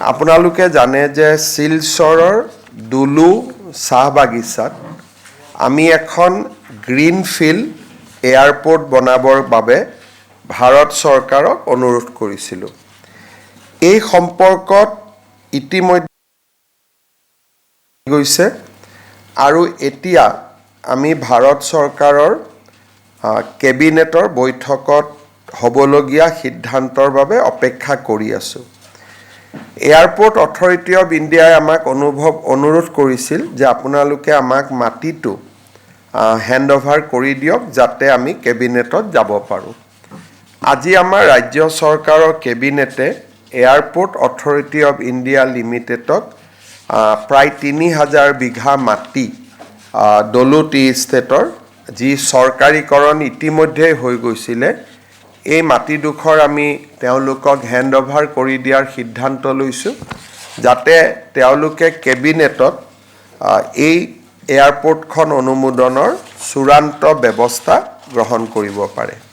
আপোনালোকে জানে যে শিলচৰৰ দুলু চাহ বাগিচাত আমি এখন গ্ৰীণ ফিল্ড এয়াৰপৰ্ট বনাবৰ বাবে ভাৰত চৰকাৰক অনুৰোধ কৰিছিলোঁ। এই সম্পৰ্কত ইতিমধ্যে গৈছে আৰু এতিয়া আমি ভাৰত চৰকাৰৰ কেবিনেটৰ বৈঠকত হ'বলগীয়া সিদ্ধান্তৰ বাবে অপেক্ষা কৰি আছোঁ। এয়াৰপৰ্ট অথৰিটি অৱ ইণ্ডিয়াই আমাক অনুভৱ অনুৰোধ কৰিছিল যে আপোনালোকে আমাক মাটিটো হেণ্ড অভাৰ কৰি দিয়ক যাতে আমি কেবিনেটত যাব পাৰোঁ। আজি আমাৰ ৰাজ্য চৰকাৰৰ কেবিনেটে এয়াৰপৰ্ট অথৰিটি অৱ ইণ্ডিয়া লিমিটেডক প্ৰায় তিনি হাজাৰ বিঘা মাটি আ, দলু টি ষ্টেটৰ যি চৰকাৰীকৰণ ইতিমধ্যেই হৈ গৈছিলে এই মাটিডোখৰ আমি তেওঁলোকক হেণ্ড অভাৰ কৰি দিয়াৰ সিদ্ধান্ত লৈছোঁ যাতে তেওঁলোকে কেবিনেটত এই এয়াৰপৰ্টখন অনুমোদনৰ চূড়ান্ত ব্যৱস্থা গ্ৰহণ কৰিব পাৰে।